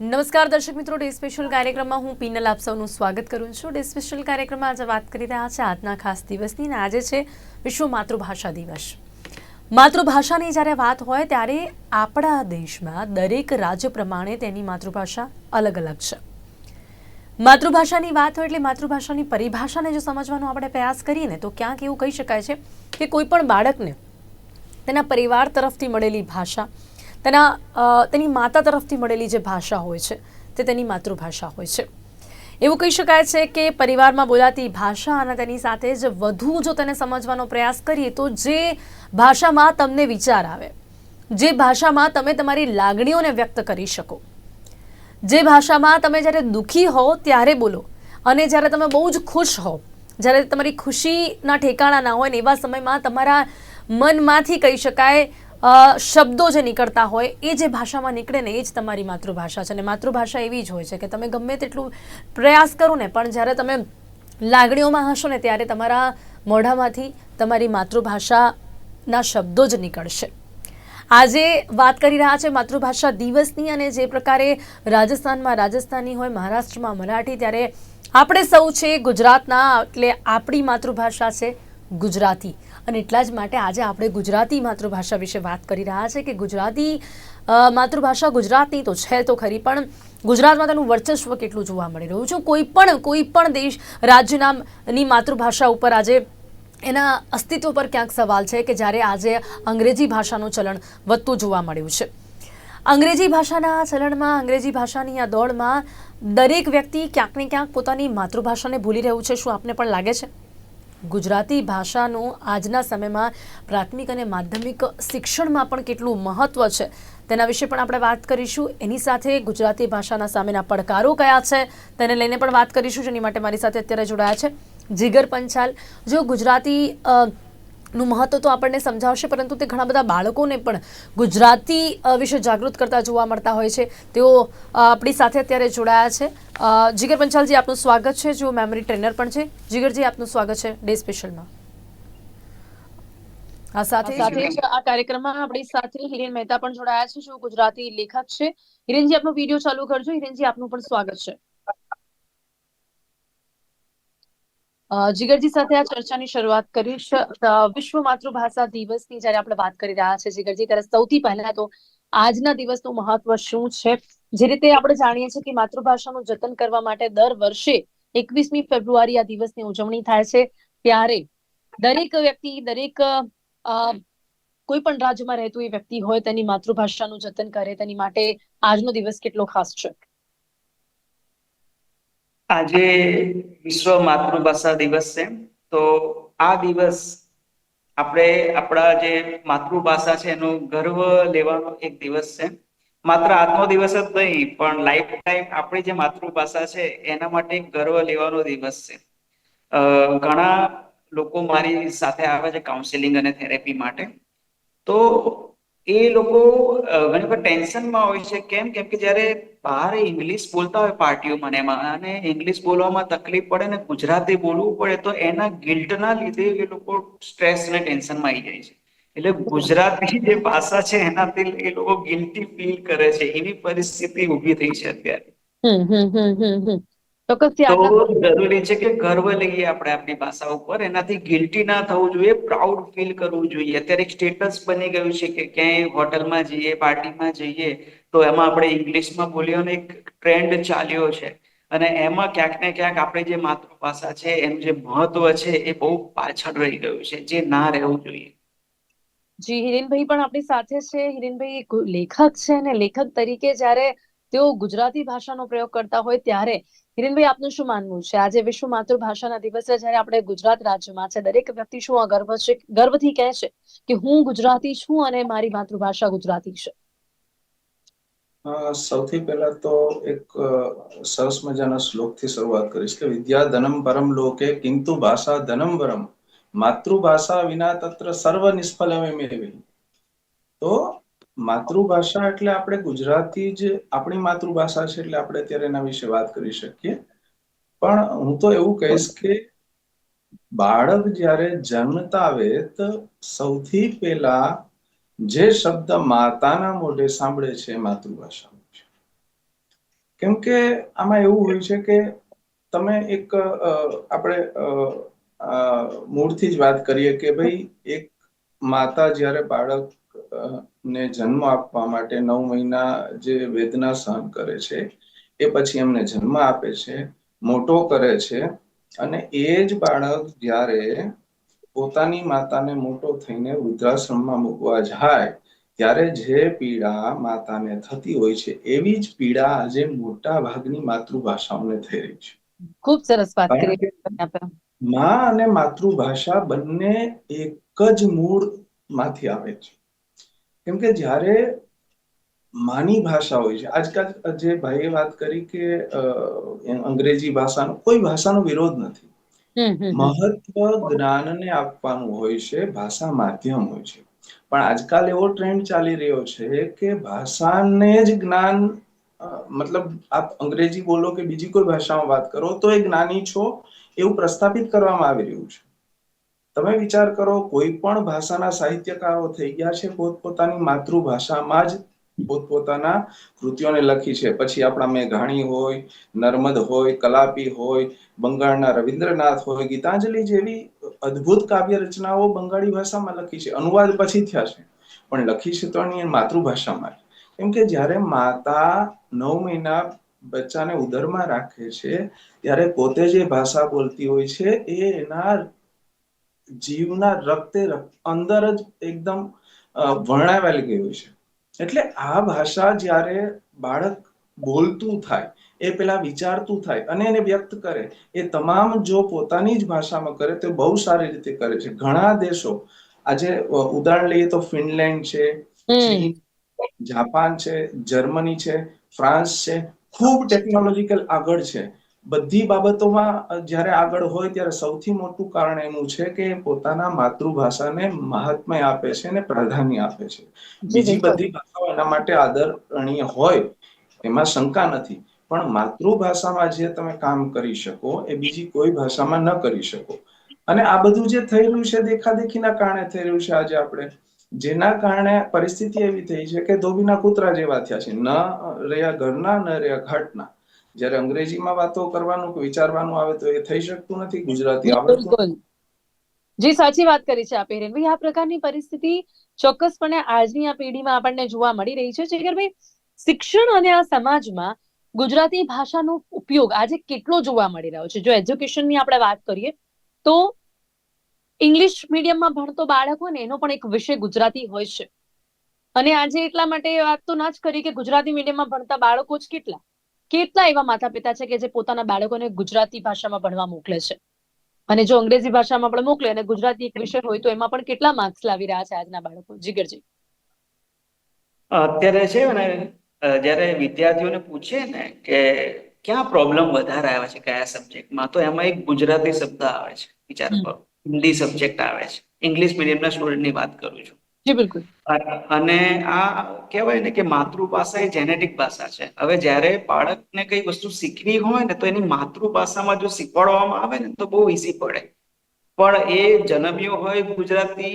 નમસ્કાર દર્શક મિત્રો, ડે સ્પેશિયલ કાર્યક્રમમાં હું પિનલ આપ સૌનું સ્વાગત કરું છું. ડે સ્પેશિયલ કાર્યક્રમમાં આજે વાત કરી રહ્યા છે આજના ખાસ દિવસની અને આજે છે વિશ્વ માતૃભાષા દિવસ. માતૃભાષાની જ્યારે વાત હોય ત્યારે આપણા દેશમાં દરેક રાજ્ય પ્રમાણે તેની માતૃભાષા અલગ અલગ છે. માતૃભાષાની વાત હોય એટલે માતૃભાષાની પરિભાષાને જો સમજવાનો આપણે પ્રયાસ કરીએ ને તો ક્યાંક એવું કહી શકાય છે કે કોઈ પણ બાળકને તેના પરિવાર તરફથી મળેલી ભાષા તેના તેની માતા તરફથી મળેલી જે ભાષા હોય છે, તે તેની માતૃભાષા હોય છે. એવું કહી શકાય છે કે પરિવારમાં બોલાતી ભાષા અને તેની સાથે જ વધુ જો તેને સમજવાનો પ્રયાસ કરીએ તો જે ભાષામાં તમને વિચાર આવે, જે ભાષામાં તમે તમારી લાગણીઓને વ્યક્ત કરી શકો, જે ભાષામાં તમે જ્યારે દુઃખી હો ત્યારે બોલો અને જ્યારે તમે બહુ જ ખુશ હો, જ્યારે તમારી ખુશીના ઠેકાણા ના હોય ને એવા સમયમાં તમારા મનમાંથી કહી શકાય શબ્દો જે નીકળતા હોય, એ જે ભાષામાં નીકળે ને એ જ તમારી માતૃભાષા છે. અને માતૃભાષા એવી જ હોય છે કે તમે ગમે તેટલું પ્રયાસ કરો ને, પણ જ્યારે તમે લાગણીઓમાં હશો ને, ત્યારે તમારા મોઢામાંથી તમારી માતૃભાષાના શબ્દો જ નીકળશે. આજે વાત કરી રહ્યા છે માતૃભાષા દિવસની અને જે પ્રકારે રાજસ્થાનમાં રાજસ્થાની હોય, મહારાષ્ટ્રમાં મરાઠી, ત્યારે આપણે સૌ છે ગુજરાતના, એટલે આપણી માતૃભાષા છે ગુજરાતી. અને એટલા જ માટે આજે આપણે ગુજરાતી માતૃભાષા વિશે વાત કરી રહ્યા છે કે ગુજરાતી માતૃભાષા ગુજરાતની તો છે તો ખરી, પણ ગુજરાતમાં તેનું વર્ચસ્વ કેટલું જોવા મળી રહ્યું છે? કોઈ પણ કોઈ પણ દેશ રાજ્યના ની માતૃભાષા ઉપર આજે એના અસ્તિત્વ પર ક્યાંક સવાલ છે કે જ્યારે આજે અંગ્રેજી ભાષાનું ચલણ વધતું જોવા મળ્યું છે. અંગ્રેજી ભાષાના ચલણમાં, અંગ્રેજી ભાષાની આ દોડમાં દરેક વ્યક્તિ ક્યાંક ને ક્યાંક પોતાની માતૃભાષાને ભૂલી રહ્યું છે, શું આપને પણ લાગે છે? ગુજરાતી ભાષાનું આજના સમયમાં પ્રાથમિક અને માધ્યમિક શિક્ષણમાં પણ કેટલું મહત્ત્વ છે તેના વિશે પણ આપણે વાત કરીશું. એની સાથે ગુજરાતી ભાષાના સામેના પડકારો કયા છે તેને લઈને પણ વાત કરીશું. જેની માટે મારી સાથે અત્યારે જોડાયા છે જીગર પંચાલ. જો ગુજરાતી નું મહત્વ તો આપણને સમજાવશે, પરંતુ તે ઘણા બધા બાળકોને પણ ગુજરાતી વિશે જાગૃત કરતા જોવા મળતા હોય છે. તેઓ આપણી સાથે અત્યારે જોડાયા છે. જીગર પંચાલજી, આપનું સ્વાગત છે. જેઓ મેમરી ટ્રેનર પણ છે. જીગરજી, આપનું સ્વાગત છે ડે સ્પેશિયલમાં આ સાથે સાથે આ કાર્યક્રમમાં આપણી સાથે હિરેન મહેતા પણ જોડાયા છે, જેઓ ગુજરાતી લેખક છે. હિરેનજી, આપનો વીડિયો ચાલુ કરજો. હિરેનજી, આપનું પણ સ્વાગત છે. જીગરજી સાથે આ ચર્ચાની શરૂઆત કરીશ. વિશ્વ માતૃભાષા દિવસની જ્યારે આપણે વાત કરી રહ્યા છે જીગરજી, ત્યારે સૌથી પહેલા તો આજના દિવસનું મહત્વ શું છે? જે રીતે આપણે જાણીએ છીએ કે માતૃભાષાનું જતન કરવા માટે દર વર્ષે એકવીસમી ફેબ્રુઆરી આ દિવસની ઉજવણી થાય છે. ત્યારે દરેક વ્યક્તિ, દરેક કોઈ પણ રાજ્યમાં રહેતું એ વ્યક્તિ હોય, તેની માતૃભાષાનું જતન કરે, તેની માટે આજનો દિવસ કેટલો ખાસ છે? આજે વિશ્વ માતૃભાષા દિવસ છે. તો આ દિવસ આપણે આપણા જે માતૃભાષા છે એનો ગર્વ લેવાનો એક દિવસ છે. માત્ર આજનો દિવસ જ નહીં, પણ લાઈફ ટાઈમ આપણી જે માતૃભાષા છે, એના માટે ગર્વ લેવાનો દિવસ છે. ઘણા લોકો મારી સાથે આવે છે કાઉન્સેલિંગ અને થેરેપી માટે. તો એ લોકો ઘણી વખત ટેન્શનમાં હોય છે. કેમ? કેમ કે જ્યારે બહાર ઇંગ્લિશ બોલતા હોય પાર્ટીઓમાં મને એમાં, અને ઇંગ્લિશ બોલવામાં તકલીફ પડે ને ગુજરાતી બોલવું પડે, તો એના ગિલ્ટના લીધે એ લોકો સ્ટ્રેસ અને ટેન્શનમાં આવી જાય છે. એટલે ગુજરાતી જે ભાષા છે, એનાથી એ લોકો ગિલ્ટી ફીલ કરે છે. એવી પરિસ્થિતિ ઊભી થઈ છે અત્યારે. હમ હમ હમ હમ. તો જરૂરી છે કે ગર્વ લઈએ આપણે આપણી ભાષા ઉપર. એનાથી ગિલ્ટી ના થવું જોઈએ પ્રાઉડ ફીલ કરવું જોઈએ. અત્યારે એક સ્ટેટસ બની ગયું છે કે ક્યાંય હોટલમાં જઈએ પાર્ટીમાં જઈએ તો એમાં આપણે ઇંગ્લિશમાં બોલીએ એક ટ્રેન્ડ ચાલ્યો છે. અને એમાં ક્યાંક ને ક્યાંક આપણે જે માતૃભાષા છે એનું જે મહત્વ છે એ બહુ પાછળ રહી ગયું છે જે ના રહેવું જોઈએ. જી હિરેનભાઈ પણ આપણી સાથે છે. હિરેનભાઈ લેખક છે અને લેખક તરીકે જ્યારે તેઓ ગુજરાતી ભાષાનો પ્રયોગ કરતા હોય ત્યારે હિરેનભાઈ, આપનું શું માનવું છે? આજે વિશ્વ માતૃભાષાના દિવસે જ્યારે આપણે ગુજરાત રાજ્યમાં છે, દરેક વ્યક્તિ શું ગર્વ છે ગર્વથી કહે છે કે હું ગુજરાતી છું અને મારી માતૃભાષા ગુજરાતી છે? સૌથી પહેલા તો એક સરસ મજાના શ્લોકથી શરૂઆત કરીશ કે વિદ્યા ધનમ પરમ લોકે કિંતુ ભાષા ધનમ વરમ. માતૃભાષા વિના તત્ર સર્વ નિષ્ફલમે મેળવી તો માતૃભાષા એટલે આપણે ગુજરાતી જ, આપણી માતૃભાષા છે એટલે આપણે અત્યારે એના વિશે વાત કરી શકીએ. પણ હું તો એવું કહીશ કે બાળક જ્યારે જન્મતા આવે તો સૌથી પહેલા જે શબ્દ માતાના મોઢે સાંભળે છે માતૃભાષા કેમ કે આમાં એવું હોય છે કે તમે એક આપણે મૂળથી જ વાત કરીએ કે ભાઈ એક માતા જ્યારે બાળક ને જન્મ આપવા માટે નવ મહિના જે વેદના સહન કરે છે એ પછી એમને જન્મ આપે છે મોટો કરે છે અને એ જ બાળક જ્યારે પોતાની માતાને મોટો થઈને વૃદ્ધાશ્રમમાં મૂકવા જાય ત્યારે જે પીડા માતાને થતી હોય છે એવી જ પીડા આજે મોટા ભાગની માતૃભાષાઓને થઈ રહી છે. ખૂબ સરસ વાત કરી માં અને માતૃભાષા બંને એક જ મૂળમાંથી આવે છે. કેમ કે જ્યારે માની ભાષા હોય છે આજકાલ જે ભાઈએ વાત કરી કે અંગ્રેજી ભાષાનો કોઈ ભાષાનો વિરોધ નથી. મહત્વ જ્ઞાનને આપવાનું હોય છે ભાષા માધ્યમ હોય છે. પણ આજકાલ એવો ટ્રેન્ડ ચાલી રહ્યો છે કે ભાષાને જ જ્ઞાન મતલબ આપ અંગ્રેજી બોલો કે બીજી કોઈ ભાષામાં વાત કરો તો એ જ્ઞાની છો એવું પ્રસ્થાપિત કરવામાં આવી રહ્યું છે. તમે વિચાર કરો, કોઈ પણ ભાષાના સાહિત્યકારો થઈ ગયા છે પોતપોતાની માતૃભાષામાં જ પોતપોતાના કૃતિઓને લખી છે. પછી આપણા મેઘાણી હોય, નર્મદ હોય, કલાપી હોય, બંગાળના રવિન્દ્રનાથ હોય, ગીતાંજલિ જેવી અદ્ભુત કાવ્ય રચનાઓ બંગાળી ભાષામાં લખી છે. અનુવાદ પછી થયા છે. પણ લખી છે તો એની માતૃભાષામાં કેમ કે જ્યારે માતા નવ મહિના બચ્ચાને ઉદરમાં રાખે છે, ત્યારે પોતે જે ભાષા બોલતી હોય છે, એ એના જીવના રક્તે અંદર જ એકદમ વર્ણાવેલી ગયું છે. એટલે આ ભાષા જ્યારે બાળક બોલતું થાય એ પેલા વિચારતું થાય અને એને વ્યક્ત કરે એ તમામ જો પોતાની જ ભાષામાં કરે તો બહુ સારી રીતે કરે છે. ઘણા દેશો આજે ઉદાહરણ લઈએ તો ફિનલેન્ડ છે જાપાન છે જર્મની છે ફ્રાન્સ છે ખૂબ ટેકનોલોજીકલ આગળ છે. બધી બાબતોમાં જ્યારે આગળ હોય ત્યારે સૌથી મોટું કારણ એનું છે કે પોતાના માતૃભાષાને મહાત્મય આપે છે અને પ્રાધાન્ય આપે છે. બીજી બધી ભાષાઓ એના માટે આદરણીય હોય એમાં શંકા નથી. પણ માતૃભાષામાં જે તમે કામ કરી શકો એ બીજી કોઈ ભાષામાં ન કરી શકો. અને આ બધું જે થઈ રહ્યું છે દેખાદેખીના કારણે થઈ રહ્યું છે આજે આપણે. જેના કારણે પરિસ્થિતિ એવી થઈ છે કે ધોબીના કૂતરા જેવા થયા છે. ન રહ્યા ઘરના ન રહ્યા ઘાટના. જ્યારે અંગ્રેજીમાં વાતો કરવાનું કે વિચારવાનું આવે તો એ થઈ શકતું નથી, ગુજરાતી આવડતું જી, સાચી વાત કરી છે આપે હિરેનભાઈ આ પ્રકારની પરિસ્થિતિ ચોક્કસપણે આજની આ પેઢીમાં આપણને જોવા મળી રહી છે. જીગરભાઈ શિક્ષણ અને આ સમાજમાં ગુજરાતી ભાષાનો ઉપયોગ આજે કેટલો જોવા મળી રહ્યો છે? જો એજ્યુકેશનની આપણે વાત કરીએ, તો ઇંગ્લિશ મીડિયમમાં ભણતો બાળક હોય ને, એનો પણ એક વિષય ગુજરાતી હોય છે. અને આજે એટલા માટે વાત તો ના જ કરી કે ગુજરાતી મીડિયમમાં ભણતા બાળકો જ કેટલા? કેટલા એવા માતા પિતા છે કે જે પોતાના બાળકોને ગુજરાતી ભાષામાં ભણવા મોકલે છે? અને જો અંગ્રેજી ભાષામાં પણ મોકલે અને ગુજરાતી એક વિષય હોય તો એમાં પણ કેટલા માર્ક્સ લાવી રહ્યા છે આજના બાળકો? જીગરજી. અત્યારે છે ને જ્યારે વિદ્યાર્થીઓને પૂછીએ ને કે ક્યાં પ્રોબ્લેમ વધારે આવે છે કયા સબ્જેક્ટમાં તો એમાં એક ગુજરાતી શબ્દ આવે છે વિચાર કરો. હિન્દી સબ્જેક્ટ આવે છે. ઇંગ્લિશ મીડિયમના સ્ટુડન્ટની વાત કરું છું. જી બિલકુલ. અને આ કહેવાય ને કે માતૃભાષા એ જેનેટિક ભાષા છે. હવે જ્યારે બાળકને કઈ વસ્તુ શીખવી હોય ને તો એની માતૃભાષામાં જો શીખવાડવામાં આવે ને તો બહુ ઈઝી પડે. પણ એ જન્મ્યો હોય ગુજરાતી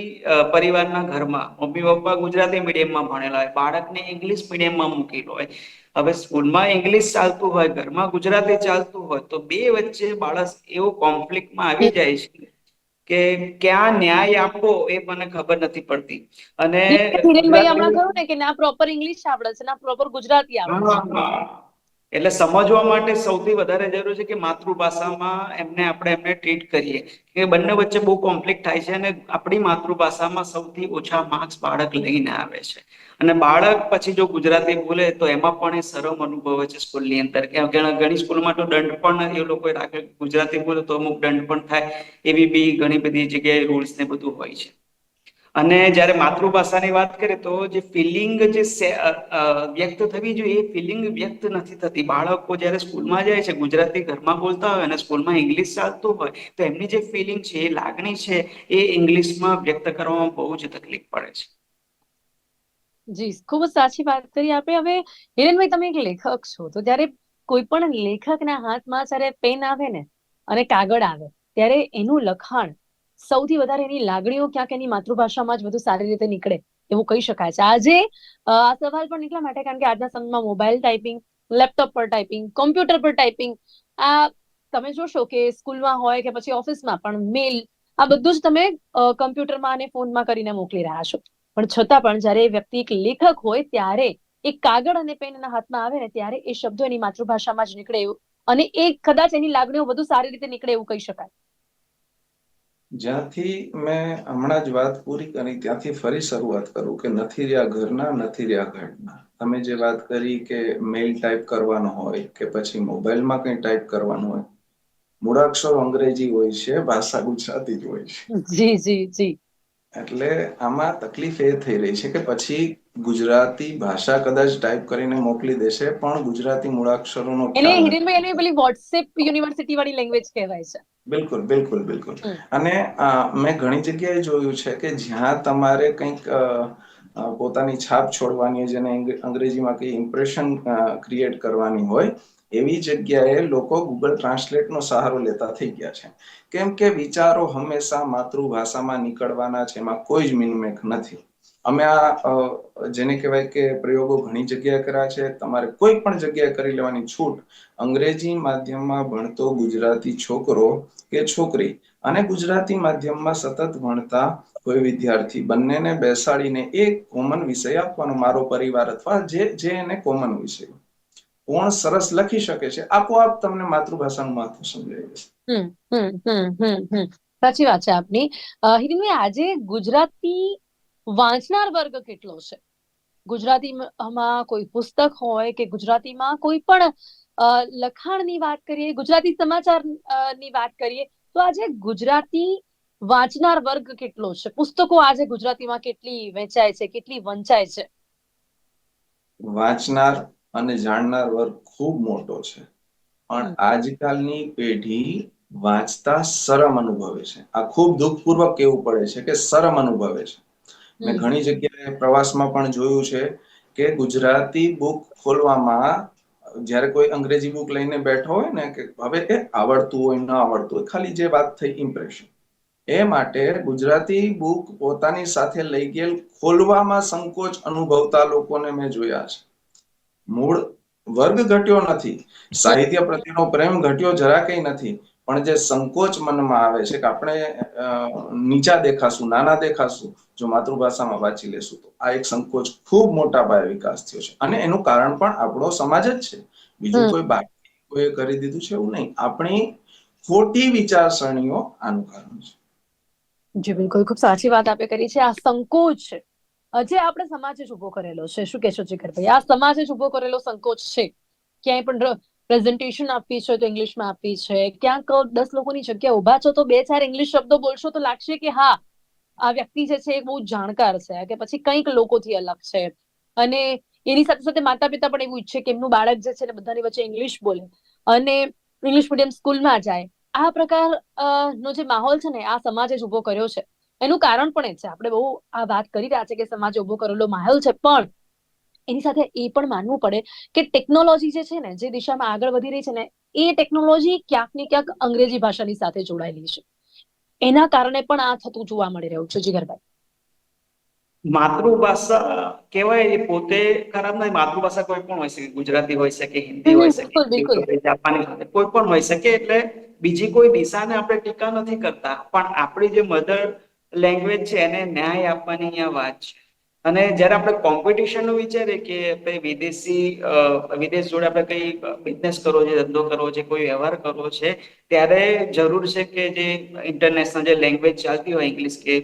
પરિવારના ઘરમાં. મમ્મી પપ્પા ગુજરાતી મીડિયમમાં ભણેલા હોય. બાળકને ઇંગ્લિશ મીડિયમમાં મૂકેલો હોય. હવે સ્કૂલમાં ઇંગ્લિશ ચાલતું હોય ઘરમાં ગુજરાતી ચાલતું હોય તો બે વચ્ચે બાળક એવો કોન્ફ્લિક્ટમાં આવી જાય છે કે ક્યાં ન્યાય આપવો એ મને ખબર નથી પડતી. અને હિરેનભાઈ હમણાં કહ્યું ને કે ના પ્રોપર ઇંગ્લિશ આવડે છે ના પ્રોપર ગુજરાતી આવડે છે. એટલે સમજવા માટે સૌથી વધારે જરૂર છે કે માતૃભાષામાં એમને આપણે એમને ટ્રીટ કરીએ. કે બંને વચ્ચે બહુ કોન્ફ્લિક્ટ થાય છે અને આપણી માતૃભાષામાં સૌથી ઓછા માર્ક્સ બાળક લઈને આવે છે. અને બાળક પછી જો ગુજરાતી બોલે તો એમાં પણ એ શરમ અનુભવે છે સ્કૂલની અંદર. કે ઘણી સ્કૂલમાં તો દંડ પણ એ લોકોએ રાખે. ગુજરાતી બોલે તો અમુક દંડ પણ થાય. એવી બી ઘણી બધી જગ્યાએ રૂલ્સ ને બધું હોય છે. અને જ્યારે માતૃભાષાની વાત કરીએ તો જે ફિલિંગ જે વ્યક્ત થવી જોઈએ એ ફિલિંગ વ્યક્ત નથી થતી. બાળકો જ્યારે સ્કૂલમાં જાય છે, ગુજરાતી ઘરમાં બોલતા હોય અને સ્કૂલમાં ઇંગ્લિશ ચાલતું હોય, તો એમની જે ફિલિંગ છે, એ લાગણી છે, એ ઇંગ્લિશમાં વ્યક્ત કરવામાં બહુ જ તકલીફ પડે છે. જી, ખૂબ જ સાચી વાત કરી આપે. હવે હિરેનભાઈ, તમે એક લેખક છો, તો જ્યારે કોઈ પણ લેખકના હાથમાં જ્યારે પેન આવે ને અને કાગળ આવે, ત્યારે એનું લખાણ સૌથી વધારે એની લાગણીઓ ક્યાંક એની માતૃભાષામાં જ વધુ સારી રીતે નીકળે એવું કહી શકાય છે. આજે આ સવાલ પણ એટલા માટે, કારણ કે આજના સમયમાં મોબાઈલ ટાઈપિંગ, લેપટોપ પર ટાઈપિંગ, કોમ્પ્યુટર પર ટાઈપિંગ, આ તમે જોશો કે સ્કૂલમાં હોય કે પછી ઓફિસમાં પણ મેલ, આ બધું જ તમે કમ્પ્યુટરમાં અને ફોનમાં કરીને મોકલી રહ્યા છો. પણ છતાં પણ જ્યારે એ વ્યક્તિ એક લેખક હોય ત્યારે એ કાગળ અને પેન એના હાથમાં આવે ને ત્યારે એ શબ્દો એની માતૃભાષામાં જ નીકળે એવું. અને એ કદાચ એની લાગણીઓ વધુ સારી રીતે નીકળે એવું કહી શકાય. જ્યાંથી મેં હમણાં જ વાત પૂરી કરી ત્યાંથી ફરી શરૂઆત કરું કે નથી રહ્યા ઘરના નથી રહ્યા ઘરના તમે જે વાત કરી કે મેલ ટાઈપ કરવાનો હોય કે પછી મોબાઈલમાં કંઈ ટાઈપ કરવાનું હોય. મૂળાક્ષરો અંગ્રેજી હોય છે ભાષા ગુજરાતી જ હોય છે. જી જી જી. એટલે આમાં તકલીફ એ થઈ રહી છે કે પછી ગુજરાતી ભાષા કદાચ ટાઈપ કરીને મોકલી દેશે પણ ગુજરાતી મૂળાક્ષરોનો એને હિરેનભાઈ એને પેલી વોટ્સએપ યુનિવર્સિટી વાળી લેંગ્વેજ કહેવાય છે. બિલકુલ બિલકુલ બિલકુલ. અને મેં ઘણી જગ્યાએ જોયું છે કે જ્યાં તમારે કંઈક પોતાની છાપ છોડવાની જેને અંગ્રેજીમાં કઈ ઇમ્પ્રેશન ક્રિએટ કરવાની હોય એવી જગ્યાએ લોકો ગૂગલ ટ્રાન્સલેટનો સહારો લેતા થઈ ગયા છે. કેમ કે વિચારો હંમેશા માતૃભાષામાં નીકળવાના છે, એમાં કોઈ જ મિનમેક નથી. અમે આ જેને કહેવાય કે પ્રયોગો ઘણી જગ્યાએ કર્યા છે. તમારે કોઈ પણ જગ્યાએ કરી લેવાની છૂટ અંગ્રેજી માધ્યમમાં ભણતો ગુજરાતી છોકરો કે છોકરી અને ગુજરાતી માધ્યમમાં સતત ભણતા કોઈ વિદ્યાર્થી બંનેને બેસાડીને એક કોમન વિષય આપવાનો મારો પરિવાર અથવા જે જે એને કોમન વિષય. કોણ સરસ લખી શકે છે આપોઆપ તમને માતૃભાષાનું મહત્વ સમજાઈ જશે. સાચી વાત છે આપની. હિરેનભાઈ આજે ગુજરાતી વાંચનાર વર્ગ કેટલો છે? ગુજરાતીમાં કોઈ પુસ્તક હોય કે ગુજરાતીમાં કોઈ પણ લખાણની વાત કરીએ ગુજરાતી સમાચારની વાત કરીએ તો આજે ગુજરાતી વાંચનાર વર્ગ કેટલો છે? પુસ્તકો આજે ગુજરાતીમાં કેટલી વેચાય છે કેટલી વંચાય છે? વાંચનાર અને જાણનાર વર્ગ ખૂબ મોટો છે. પણ. આજકાલની પેઢી વાંચતા શરમ અનુભવે છે. આ ખૂબ દુઃખપૂર્વક કહેવું પડે છે કે શરમ અનુભવે છે. મેં ઘણી જગ્યાએ પ્રવાસમાં પણ જોયું છે કે ગુજરાતી બુક ખોલવામાં જ્યારે કોઈ અંગ્રેજી બુક લઈને બેઠો હોય ને કે હવે એ આવડતું હોય ન આવડતું હોય ખાલી જે વાત થઈ ઇમ્પ્રેશન એ માટે ગુજરાતી બુક પોતાની સાથે લઈ ગયેલ ખોલવામાં સંકોચ અનુભવતા લોકોને મેં જોયા છે. મૂળ વર્ગ ઘટ્યો નથી. સાહિત્ય પ્રત્યેનો પ્રેમ ઘટ્યો જરા કંઈ નથી. પણ જે સંકોચ મનમાં આવે છે કે આપણે નીચા દેખાશું નાના દેખાશું જો માતૃભાષામાં વાંચી લેશું તો આ એક સંકોચ ખૂબ મોટા પાયે વિકાસ થયો છે. અને એનું કારણ પણ આપણો સમાજ જ છે. બીજું કોઈ બાકી કોઈ કરી દીધું છે એવું નહીં. આપણી ખોટી વિચારસરણીઓ આનું કારણ છે. જી બિલકુલ. ખૂબ સાચી વાત આપે કરી છે. આ સંકોચ જે આપણે સમાજે જ ઊભો કરેલો છે, શું કહેશો જીગરભાઈ? આ સમાજે જ ઊભો કરેલો સંકોચ છે. ક્યાંય પણ પ્રેઝન્ટેશન આપવી છે તો ઇંગ્લિશમાં આપવી છે. ક્યાંક દસ લોકોની જગ્યા ઊભા છો તો બે ચાર ઇંગ્લિશ શબ્દો બોલશો તો લાગશે કે હા, આ વ્યક્તિ જે છે એ બહુ જાણકાર છે કે પછી કંઈક લોકોથી અલગ છે. અને એની સાથે સાથે માતા પિતા પણ એવું ઈચ્છે કે એમનું બાળક જે છે બધાની વચ્ચે ઇંગ્લિશ બોલે. અને ઇંગ્લિશ મીડિયમ સ્કૂલમાં જાય. આ પ્રકાર નો જે માહોલ છે ને, આ સમાજે જ ઊભો કર્યો છે. એનું કારણ પણ એ છે. આપણે બહુ આ વાત કરી રહ્યા છે કે સમાજ ઊભો કરેલો માહોલ છે પણ એની સાથે એ પણ માનવું પડે કે ટેકનોલોજી જે છે ને જે દિશામાં આગળ વધી રહી છે ને એ ટેકનોલોજી ક્યાંક ને ક્યાંક અંગ્રેજી ભાષાની સાથે જોડાયેલી છે. એના કારણે પણ આ થતું જોવા મળી રહ્યું છે. જીગરભાઈ. માતૃભાષા કહેવાય એ પોતે ખરાબ નહીં માતૃભાષા કોઈ પણ હોય શકે ગુજરાતી હોય શકે હિન્દી હોય શકે જાપાની કોઈ પણ હોય શકે એટલે બીજી કોઈ દિશાને આપણે ટીકા નથી કરતા. પણ આપણી જે મધર લેંગ્વેજ છે, એને ન્યાય આપવાની અહીંયા વાત છે. અને જ્યારે આપણે કોમ્પિટિશનનું વિચારીએ કે આપણે વિદેશી વિદેશ જોડે આપણે કઈ બિઝનેસ કરવો છે, ધંધો કરવો છે, કોઈ વ્યવહાર કરવો છે, ત્યારે જરૂર છે કે જે ઇન્ટરનેશનલ જે લેંગ્વેજ ચાલતી હોય ઇંગ્લિશ કે,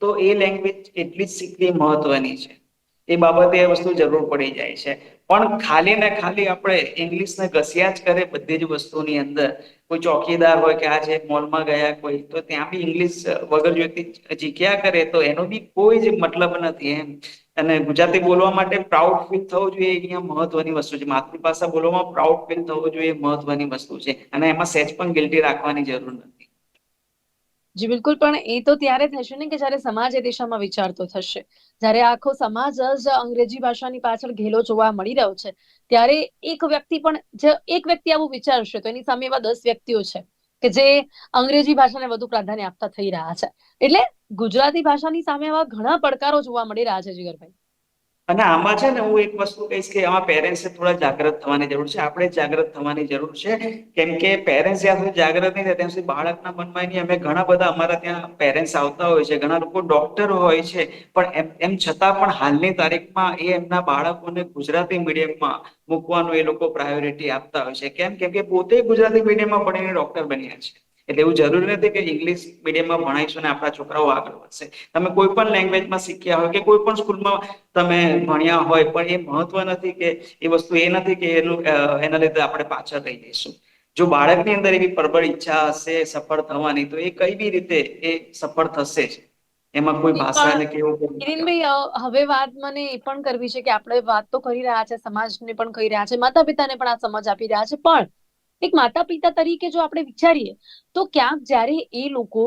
તો એ લેંગ્વેજ એટલી જ શીખવી મહત્વની છે. એ બાબતે એ વસ્તુ જરૂર પડી જાય છે. પણ ખાલી ને ખાલી આપણે ઇંગ્લિશને ઘસ્યા જ કરે બધી જ વસ્તુની અંદર કોઈ ચોકીદાર હોય કે આજે મોલમાં ગયા કોઈ, તો ત્યાં બી ઇંગ્લિશ વગર જોઈતી શીખ્યા કરે, તો એનો બી કોઈ જ મતલબ નથી એમ. અને ગુજરાતી બોલવા માટે પ્રાઉડ ફીલ થવું જોઈએ અહીંયા મહત્વની વસ્તુ છે. માતૃભાષા બોલવામાં પ્રાઉડ ફીલ થવું જોઈએ મહત્વની વસ્તુ છે. અને એમાં સેજ પણ ગિલ્ટી રાખવાની જરૂર નથી. જી, બિલકુલ. પણ એ તો ત્યારે થશે ને કે જ્યારે સમાજ એ દિશામાં વિચારતો થશે. જ્યારે આખો સમાજ જ અંગ્રેજી ભાષાની પાછળ ઘેલો જોવા મળી રહ્યો છે, ત્યારે એક વ્યક્તિ પણ જે, એક વ્યક્તિ આવું વિચારશે તો એની સામે એવા દસ વ્યક્તિઓ છે કે જે અંગ્રેજી ભાષાને વધુ પ્રાધાન્ય આપતા થઈ રહ્યા છે. એટલે ગુજરાતી ભાષાની સામે એવા ઘણા પડકારો જોવા મળી રહ્યા છે, જીગરભાઈ. અને આમાં છે ને હું એક વસ્તુ કહીશ કે આમાં પેરેન્ટ્સે થોડા જાગૃત થવાની જરૂર છે. આપણે જાગૃત થવાની જરૂર છે. કેમ કે પેરેન્ટ્સ જ્યાં સુધી જાગૃત નહીં થાય, ત્યાં સુધી બાળકના મનમાં નહીં અમે ઘણા બધા અમારા ત્યાં પેરેન્ટ્સ આવતા હોય છે. ઘણા લોકો ડોક્ટર હોય છે. પણ એમ એમ છતાં પણ હાલની તારીખમાં એ એમના બાળકોને ગુજરાતી મીડિયમમાં મૂકવાનું એ લોકો પ્રાયોરિટી આપતા હોય છે. કેમ? કેમ કે પોતે ગુજરાતી મીડિયમમાં ભણીને ડોક્ટર બન્યા છે. એટલે એવું જરૂરી નથી કે ઇંગ્લિશ મીડિયમમાં ભણાઈશું ને આપણા છોકરાઓ આગળ વધશે. તમે કોઈ પણ લેંગ્વેજમાં શીખ્યા હોય કે કોઈ પણ સ્કૂલમાં તમે ભણ્યા હોય પણ એ મહત્વ નથી કે એ વસ્તુ એ નથી કે એનું એના લીધે આપણે પાછળ રહી જઈશું. જો બાળકની અંદર એવી પ્રબળ ઈચ્છા હશે સફળ થવાની તો એ કઈ બી રીતે એ સફળ થશે જ. એમાં કોઈ ભાષાને કેવું કિરીનભાઈ હવે વાત મને એ પણ કરવી છે કે આપણે વાત તો કરી રહ્યા છે સમાજને પણ કહી રહ્યા છે માતા પિતાને પણ આ સમજ આપી રહ્યા છે પણ એક માતા પિતા તરીકે જો આપણે વિચારીએ, તો ક્યાંક જ્યારે એ લોકો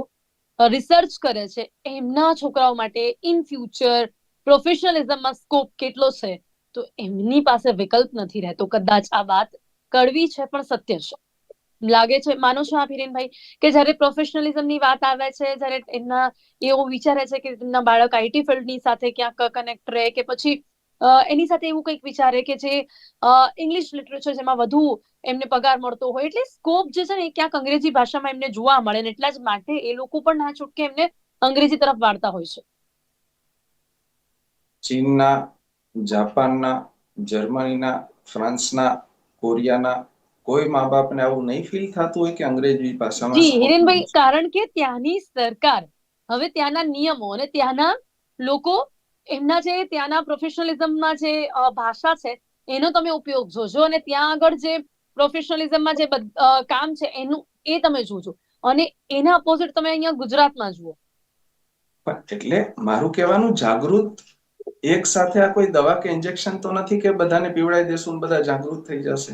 રિસર્ચ કરે છે, એમના છોકરાઓ માટે ઇન ફ્યુચર પ્રોફેશનલિઝમમાં સ્કોપ કેટલો છે, તો એમની પાસે વિકલ્પ નથી રહેતો. કદાચ આ વાત કડવી છે, પણ સત્ય છે. લાગે છે, માનો છો આપ હિરેનભાઈ, કે જ્યારે પ્રોફેશનલિઝમની વાત આવે છે, જ્યારે એમના એવો વિચારે છે કે તેમના બાળક આઈટી ફિલ્ડની સાથે ક્યાંક કનેક્ટ રહે કે પછી એની સાથે એવું કંઈક વિચારે કે જે ઇંગ્લિશ લિટરેચર જેમાં વધુ એમને પગાર મળતો હોય. એટલે સ્કોપ જે છે ને ક્યાંક અંગ્રેજી ભાષામાં એમને જોવા મળે ને એટલા જ માટે એ લોકો પણ ના છૂટકે એમને અંગ્રેજી તરફ વાળતા હોય છે. ચીનના જાપાનના જર્મનીના ફ્રાન્સના કોરિયાના કોઈ મા બાપને આવું નહીં ફીલ થતું હોય કે અંગ્રેજી ભાષામાં જી હિરેનભાઈ કારણ કે ત્યાંની સરકાર હવે ત્યાંના નિયમો અને ત્યાંના લોકો એમના જે ત્યાંના પ્રોફેશનલિઝમમાં જે ભાષા છે એનો તમે ઉપયોગ જોજો અને ત્યાં આગળ જે પ્રોફેશનલિઝમમાં જે કામ છે એનું એ તમે જોજો. અને એના ઓપોઝિટ તમે અહીંયા ગુજરાતમાં જુઓ. એટલે મારું કહેવાનું જાગૃત એક સાથે આ કોઈ દવા કે ઇન્જેક્શન તો નથી કે બધાને પીવડાવી દેશું બધા જાગૃત થઈ જશે.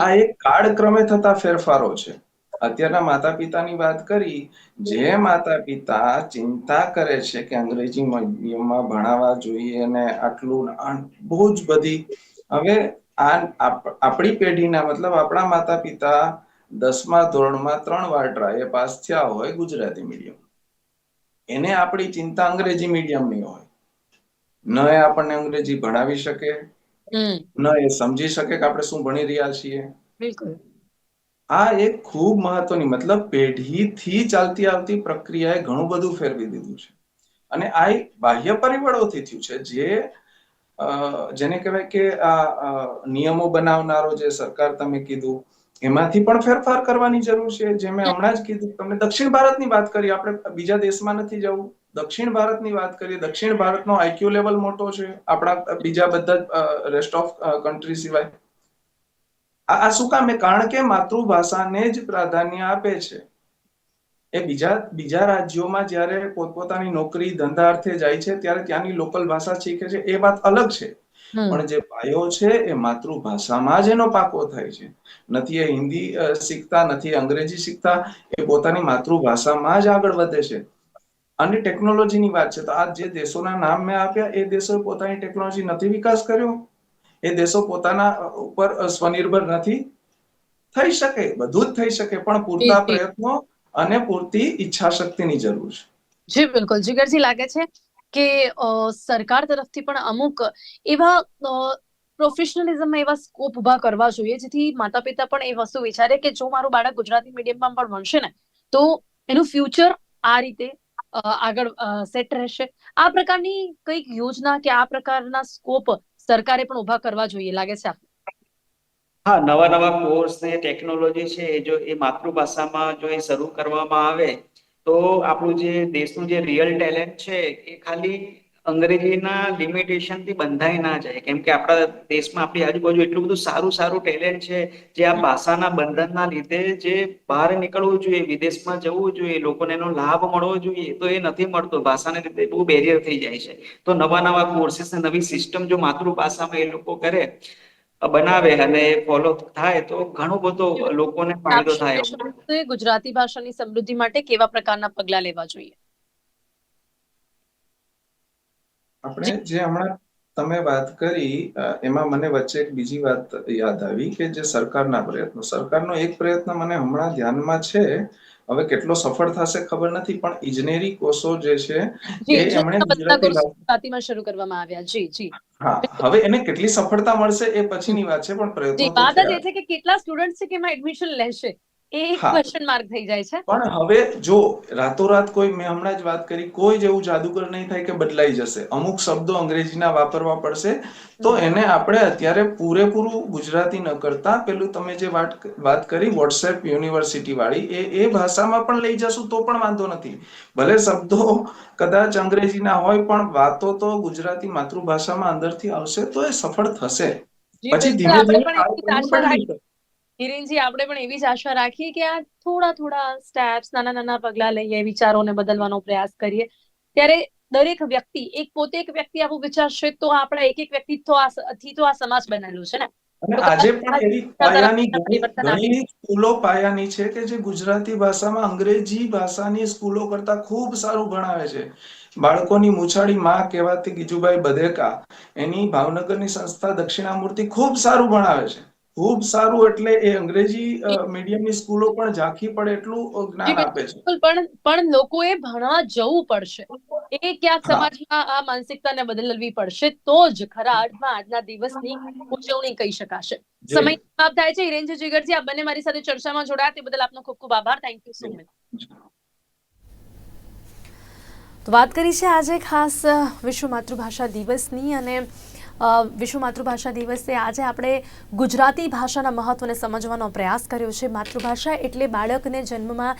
આ એક કાળક્રમે થતા ફેરફારો છે. અત્યારના માતા પિતાની વાત કરી જે માતા પિતા ચિંતા કરે છે કે અંગ્રેજી મીડિયમમાં ભણાવવા જોઈએ અને આટલું બહુ જ બધી હવે આ આપણી પેઢીના મતલબ આપણા માતા પિતા દસમા ધોરણમાં ત્રણ વાર ટ્રાય પાસ થયા હોય ગુજરાતી મીડિયમ. એને આપણી ચિંતા અંગ્રેજી મીડિયમની હોય. ન એ આપણને અંગ્રેજી ભણાવી શકે ન એ સમજી શકે કે આપણે શું ભણી રહ્યા છીએ. બિલકુલ. આ એક ખૂબ મહત્વની, મતલબ પેઢીથી ચાલતી આવતી પ્રક્રિયાએ ઘણું બધું ફેરવી દીધું છે. અને આ એક બાહ્ય પરિબળોથી થયું છે જે જેને કહેવાય કે આ નિયમો બનાવનારો જે સરકાર તમે કીધું, એમાંથી પણ ફેરફાર કરવાની જરૂર છે. જે મેં હમણાં જ કીધું, તમને દક્ષિણ ભારતની વાત કરી આપણે બીજા દેશમાં નથી જવું. દક્ષિણ ભારતની વાત કરીએ, દક્ષિણ ભારતનો આઈક્યુ લેવલ મોટો છે. આપણા બીજા બધા રેસ્ટ ઓફ કન્ટ્રી સિવાય. આ શું કામ કારણ કે માતૃભાષાને જ પ્રાધાન્ય આપે છે. એ બીજા બીજા રાજ્યોમાં જ્યારે પોતપોતાની નોકરી ધંધા અર્થે જાય છે ત્યારે ત્યાંની લોકલ ભાષા શીખે છે. એ વાત અલગ છે. પણ જે ભાઈઓ છે એ માતૃભાષામાં જ એનો પાકો થાય છે. નથી એ હિન્દી શીખતા નથી અંગ્રેજી શીખતા એ પોતાની માતૃભાષામાં જ આગળ વધે છે. અને ટેકનોલોજીની વાત છે તો આ જે દેશોના નામ મેં આપ્યા એ દેશોએ પોતાની ટેકનોલોજી નથી વિકાસ કર્યો. એ દેશો પોતાના ઉપર સ્વનિર્ભર નથી. થઈ શકે બધું જ થઈ શકે પણ પૂરતા. પ્રયત્નો અને પૂરતી ઈચ્છા શક્તિની જરૂર છે. જી બિલકુલ. જીગરજી લાગે છે કે સરકાર તરફથી પણ અમુક એવા પ્રોફેશનલિઝમમાં એવા સ્કોપ ઊભા કરવા જોઈએ જેથી માતા પિતા પણ એ વસ્તુ વિચારે કે જો મારું બાળક ગુજરાતી મીડિયમમાં પણ ભણશે ને તો એનું ફ્યુચર આ રીતે આગળ સેટ રહેશે. આ પ્રકારની કંઈક યોજના કે આ પ્રકારના સ્કોપ સરકારે પણ ઊભા કરવા જોઈએ, લાગે છે? હા, નવા નવા કોર્સ ને ટેકનોલોજી છે જો, એ માતૃભાષામાં જો એ શરૂ કરવામાં આવે, તો આપણું જે દેશનું જે રિયલ ટેલેન્ટ છે, એ ખાલી અંગ્રેજીના લિમિટેશનથી બંધાઈ ના જાય. કેમ કે આપણા દેશમાં આપણી આજુબાજુ એટલું બધું સારું સારું ટેલેન્ટ છે જે આ ભાષાના બંધનના લીધે જે બહાર નીકળવું જોઈએ, વિદેશમાં જવું જોઈએ, લોકોને એનો લાભ મળવો જોઈએ, તો એ નથી મળતો. ભાષાને લીધે બહુ બેરિયર થઈ જાય છે. તો નવા નવા કોર્સીસ નવી સિસ્ટમ જો માતૃભાષામાં એ લોકો કરે, બનાવે અને ફોલો થાય, તો ઘણો બધો લોકોને ફાયદો થાય. ગુજરાતી ભાષાની સમૃદ્ધિ માટે કેવા પ્રકારના પગલા લેવા જોઈએ? આપણે જે. હમણાં તમે વાત કરી એમાં મને વચ્ચે એક બીજી વાત યાદ આવી કે જે સરકારના પ્રયત્નો. સરકારનો એક પ્રયત્ન મને હમણાં ધ્યાનમાં છે. હવે કેટલો સફળ થશે ખબર નથી પણ ઇજનેરી કોષો જે છે એ એમણે ગુજરાતીમાં શરૂ કરવામાં આવ્યા. જી જી. હા હવે એને કેટલી સફળતા મળશે એ પછીની વાત છે પણ પ્રયત્નો વાત એ છે કે કેટલા સ્ટુડન્ટ છે કે એમાં એડમિશન લેશે? એ એક ક્વેશ્ચન માર્ક થઈ જાય છે. પણ હવે જો રાતોરાત કોઈ મેં હમણાં જ વાત કરી કોઈ જેવું જાદુગર નહીં થાય કે બદલાઈ જશે. અમુક શબ્દો અંગ્રેજીના વાપરવા પડશે. તો એને આપણે અત્યારે પૂરેપૂરું ગુજરાતી ન કરતા પેલું તમે જે વાત વાત કરી વોટ્સએપ યુનિવર્સિટી વાળી એ એ ભાષામાં પણ લઈ જશું તો પણ વાંધો નથી. ભલે શબ્દો કદાચ અંગ્રેજીના હોય પણ વાતો તો ગુજરાતી માતૃભાષામાં અંદરથી આવશે તો એ સફળ થશે. પછી ધીમે ધીમે હિરેનજી આપણે પણ એવી જ આશા રાખીએ કે આ થોડા થોડા સ્ટેપ્સ નાના નાના પગલા લઈએ વિચારોને બદલવાનો પ્રયાસ કરીએ. ત્યારે દરેક વ્યક્તિ એક પોતે એક વ્યક્તિ આવું વિચારશે તો આપણે એક એક વ્યક્તિ તો આ થી તો આ સમાજ બનેલું છે ને? આજે પણ એવી પાયાની ઘણી સ્કૂલો પાયાની છે કે જે ગુજરાતી ભાષામાં અંગ્રેજી ભાષાની સ્કૂલો કરતા ખૂબ સારું ભણાવે છે. બાળકોની મુછાડી માં કહેવાતી ગીજુભાઈ બધેકા એની ભાવનગરની સંસ્થા દક્ષિણામૂર્તિ ખૂબ સારું ભણાવે છે. ખૂબ સારું એટલે એ અંગ્રેજી મીડિયમની સ્કૂલો પણ ઝાંખી પડે એટલું જ્ઞાન આપે છે. પણ પણ લોકોએ ભણવા જવું પડશે. એ ક્યાંક સમાજમાં આ માનસિકતાને બદલવી પડશે તો જ ખરા અર્થમાં આજના દિવસની ઉજવણી કહી શકાશે. સમય સમાપ્ત થાય છે. હિરેન્દ્ર જીગરજી આપ બંને મારી સાથે ચર્ચામાં જોડાયા તે બદલ આપનો ખૂબ ખૂબ આભાર. થેન્ક યુ સો મચ તો વાત કરી છે આજે ખાસ વિશ્વ માતૃભાષા દિવસની અને વિશ્વ માતૃભાષા દિવસે આજે આપણે ગુજરાતી ભાષાના મહત્વને સમજવાનો પ્રયાસ કર્યો છે. માતૃભાષા એટલે બાળકને જન્મમાં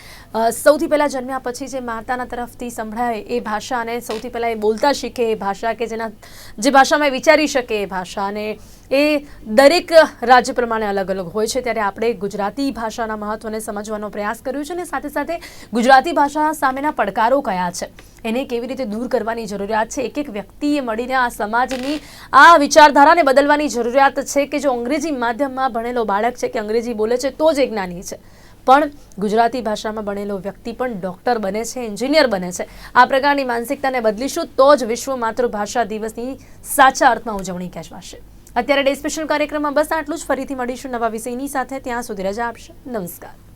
સૌથી પહેલાં જન્મ્યા પછી જે માતાના તરફથી સંભળાય એ ભાષા અને સૌથી પહેલાં એ બોલતા શીખે એ ભાષા કે જેના, જે ભાષામાં વિચારી શકે એ ભાષા. અને એ દરેક રાજ્ય પ્રમાણે અલગ અલગ હોય છે. ત્યારે આપણે ગુજરાતી ભાષાના મહત્વને સમજવાનો પ્રયાસ કર્યો છે અને સાથે સાથે ગુજરાતી ભાષા સામેના પડકારો કયા છે? એને કેવી રીતે દૂર કરવાની જરૂરિયાત છે? એક એક વ્યક્તિએ મળીને આ સમાજની આ વિચારધારાને બદલવાની જરૂરિયાત છે કે જો અંગ્રેજી માધ્યમમાં ભણેલો બાળક છે કે અંગ્રેજી બોલે છે તો જ એ જ્ઞાની છે. પણ ગુજરાતી ભાષામાં ભણેલો વ્યક્તિ પણ ડૉક્ટર બને છે, એન્જિનિયર બને છે. આ પ્રકારની માનસિકતાને બદલીશું તો જ વિશ્વ માતૃભાષા દિવસની સાચા અર્થમાં ઉજવણી કહેવાશે. અત્યારે ડે સ્પેશિયલ કાર્યક્રમમાં બસ આટલું જ. ફરીથી મળીશું નવા વિષયની સાથે. ત્યાં સુધી રજા આપશે. નમસ્કાર.